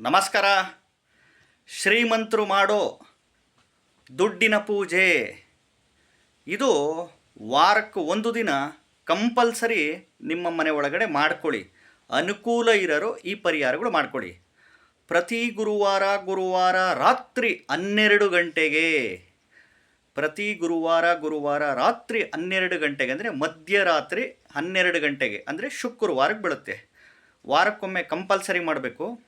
ನಮಸ್ಕಾರ. ಶ್ರೀಮಂತರು ಮಾಡೋ ದುಡ್ಡಿನ ಪೂಜೆ. ಇದು ವಾರಕ್ಕೆ ಒಂದು ದಿನ ಕಂಪಲ್ಸರಿ ನಿಮ್ಮ ಮನೆ ಒಳಗಡೆ ಮಾಡ್ಕೊಳ್ಳಿ. ಅನುಕೂಲ ಇರೋರು ಈ ಪರಿಹಾರಗಳು ಮಾಡ್ಕೊಳ್ಳಿ. ಪ್ರತಿ ಗುರುವಾರ ಗುರುವಾರ ರಾತ್ರಿ ಹನ್ನೆರಡು ಗಂಟೆಗೆ. ಪ್ರತಿ ಗುರುವಾರ ಗುರುವಾರ ರಾತ್ರಿ ಹನ್ನೆರಡು ಗಂಟೆಗೆ ಅಂದರೆ ಮಧ್ಯರಾತ್ರಿ ಹನ್ನೆರಡು ಗಂಟೆಗೆ ಅಂದರೆ ಶುಕ್ರವಾರಕ್ಕೆ ಬೀಳುತ್ತೆ. ವಾರಕ್ಕೊಮ್ಮೆ ಕಂಪಲ್ಸರಿ ಮಾಡಬೇಕು.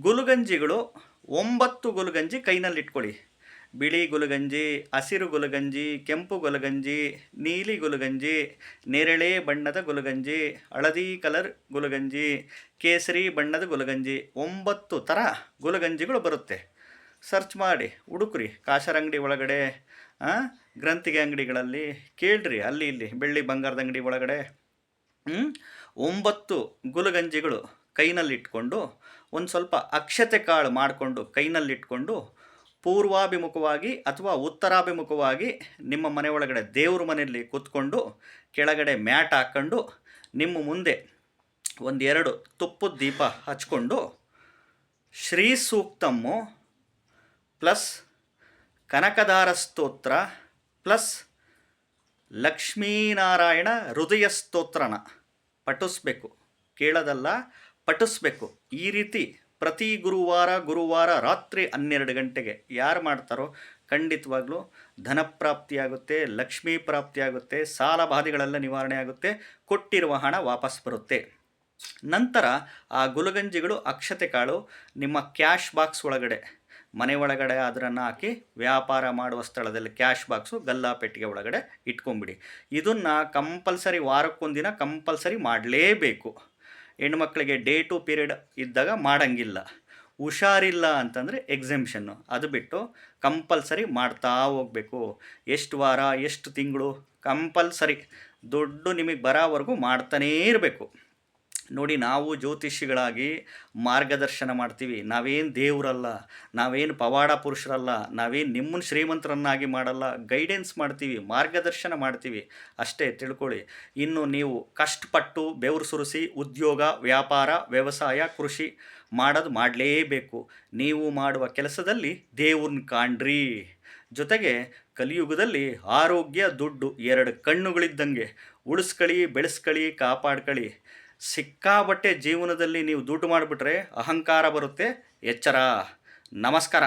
ಗುಲುಗಂಜಿಗಳು ಒಂಬತ್ತು ಗುಲುಗಂಜಿ ಕೈನಲ್ಲಿ ಇಟ್ಕೊಳ್ಳಿ ಬಿಳಿ ಗುಲುಗಂಜಿ, ಹಸಿರು ಗುಲುಗಂಜಿ, ಕೆಂಪು ಗುಲಗಂಜಿ, ನೀಲಿ ಗುಲುಗಂಜಿ, ನೇರಳೆ ಬಣ್ಣದ ಗುಲಗಂಜಿ, ಹಳದಿ ಕಲರ್ ಗುಲಗಂಜಿ, ಕೇಸರಿ ಬಣ್ಣದ ಗುಲಗಂಜಿ ಒಂಬತ್ತು ಥರ ಗುಲಗಂಜಿಗಳು ಬರುತ್ತೆ. ಸರ್ಚ್ ಮಾಡಿ, ಹುಡುಕ್ರಿ. ಕಾಶರ ಅಂಗಡಿ ಒಳಗಡೆ ಗ್ರಂಥಿಗೆ ಅಂಗಡಿಗಳಲ್ಲಿ ಕೇಳ್ರಿ. ಅಲ್ಲಿ, ಇಲ್ಲಿ, ಬೆಳ್ಳಿ ಬಂಗಾರದ ಅಂಗಡಿ ಒಳಗಡೆ? ಒಂಬತ್ತು ಗುಲಗಂಜಿಗಳು ಕೈನಲ್ಲಿಟ್ಕೊಂಡು ಒಂದು ಸ್ವಲ್ಪ ಅಕ್ಷತೆ ಕಾಳು ಮಾಡಿಕೊಂಡು ಕೈನಲ್ಲಿಟ್ಕೊಂಡು ಪೂರ್ವಾಭಿಮುಖವಾಗಿ ಅಥವಾ ಉತ್ತರಾಭಿಮುಖವಾಗಿ ನಿಮ್ಮ ಮನೆ ಒಳಗಡೆ ದೇವ್ರ ಮನೆಯಲ್ಲಿ ಕೂತ್ಕೊಂಡು ಕೆಳಗಡೆ ಮ್ಯಾಟ್ ಹಾಕ್ಕೊಂಡು ನಿಮ್ಮ ಮುಂದೆ ಒಂದೆರಡು ತುಪ್ಪದ ದೀಪ ಹಚ್ಕೊಂಡು ಶ್ರೀ ಸೂಕ್ತಮ್ಮು ಪ್ಲಸ್ ಕನಕದಾರ ಸ್ತೋತ್ರ ಪ್ಲಸ್ ಲಕ್ಷ್ಮೀನಾರಾಯಣ ಹೃದಯ ಸ್ತೋತ್ರನ ಪಠಿಸ್ಬೇಕು. ಕೇಳೋದಲ್ಲ ಪಠಿಸ್ಬೇಕು. ಈ ರೀತಿ ಪ್ರತಿ ಗುರುವಾರ ಗುರುವಾರ ರಾತ್ರಿ ಹನ್ನೆರಡು ಗಂಟೆಗೆ ಯಾರು ಮಾಡ್ತಾರೋ ಖಂಡಿತವಾಗ್ಲೂ ಧನ ಪ್ರಾಪ್ತಿಯಾಗುತ್ತೆ ಲಕ್ಷ್ಮೀ ಪ್ರಾಪ್ತಿಯಾಗುತ್ತೆ ಸಾಲ ಬಾಧೆಗಳೆಲ್ಲ ನಿವಾರಣೆ ಆಗುತ್ತೆ, ಕೊಟ್ಟಿರುವ ಹಣ ವಾಪಸ್ ಬರುತ್ತೆ. ನಂತರ ಆ ಗುಲಗಂಜಿಗಳು, ಅಕ್ಷತೆ ಕಾಳು ನಿಮ್ಮ ಕ್ಯಾಶ್ ಬಾಕ್ಸ್ ಒಳಗಡೆ, ಮನೆ ಒಳಗಡೆ ಅದನ್ನು ಹಾಕಿ ವ್ಯಾಪಾರ ಮಾಡುವ ಸ್ಥಳದಲ್ಲಿ ಕ್ಯಾಶ್ ಬಾಕ್ಸು ಗಲ್ಲಾ ಪೆಟ್ಟಿಗೆ ಒಳಗಡೆ ಇಟ್ಕೊಂಬಿಡಿ ಇದನ್ನು ಕಂಪಲ್ಸರಿ ವಾರಕ್ಕೊಂದಿನ ಕಂಪಲ್ಸರಿ ಮಾಡಲೇಬೇಕು. ಹೆಣ್ಮಕ್ಳಿಗೆ ಡೇ ಟು ಪೀರಿಯಡ್ ಇದ್ದಾಗ ಮಾಡಂಗಿಲ್ಲ. ಹುಷಾರಿಲ್ಲ ಅಂತಂದರೆ ಎಕ್ಸೆಂಪ್ಷನ್ನು ಅದು ಬಿಟ್ಟು ಕಂಪಲ್ಸರಿ ಮಾಡ್ತಾ ಹೋಗಬೇಕು. ಎಷ್ಟು ವಾರ, ಎಷ್ಟು ತಿಂಗಳು ಕಂಪಲ್ಸರಿ ದುಡ್ಡು ನಿಮಗೆ ಬರೋವರೆಗೂ ಮಾಡ್ತಾನೇ ಇರಬೇಕು. ನೋಡಿ ನಾವು ಜ್ಯೋತಿಷಿಗಳಾಗಿ ಮಾರ್ಗದರ್ಶನ ಮಾಡ್ತೀವಿ. ನಾವೇನು ದೇವರಲ್ಲ, ನಾವೇನು ಪವಾಡ ಪುರುಷರಲ್ಲ, ನಾವೇನು ನಿಮ್ಮನ್ನು ಶ್ರೀಮಂತರನ್ನಾಗಿ ಮಾಡಲ್ಲ. ಗೈಡೆನ್ಸ್ ಮಾಡ್ತೀವಿ, ಮಾರ್ಗದರ್ಶನ ಮಾಡ್ತೀವಿ. ಅಷ್ಟೇ ತಿಳ್ಕೊಳ್ಳಿ. ಇನ್ನು ನೀವು ಕಷ್ಟಪಟ್ಟು ಬೆವರು ಸುರಿಸಿ ಉದ್ಯೋಗ, ವ್ಯಾಪಾರ, ವ್ಯವಸಾಯ, ಕೃಷಿ ಮಾಡೋದು ಮಾಡಲೇಬೇಕು. ನೀವು ಮಾಡುವ ಕೆಲಸದಲ್ಲಿ ದೇವ್ರನ್ನ ಕಾಣ್ರಿ. ಜೊತೆಗೆ ಕಲಿಯುಗದಲ್ಲಿ ಆರೋಗ್ಯ, ದುಡ್ಡು ಎರಡು ಕಣ್ಣುಗಳಿದ್ದಂಗೆ. ಉಳಿಸ್ಕಳಿ, ಬೆಳೆಸ್ಕಳಿ ಕಾಪಾಡ್ಕೊಳ್ಳಿ ಸಿಕ್ಕಾಬಟ್ಟೆ ಜೀವನದಲ್ಲಿ ನೀವು ದುಡ್ಡು ಮಾಡಿಬಿಟ್ರೆ ಅಹಂಕಾರ ಬರುತ್ತೆ ಎಚ್ಚರ. ನಮಸ್ಕಾರ.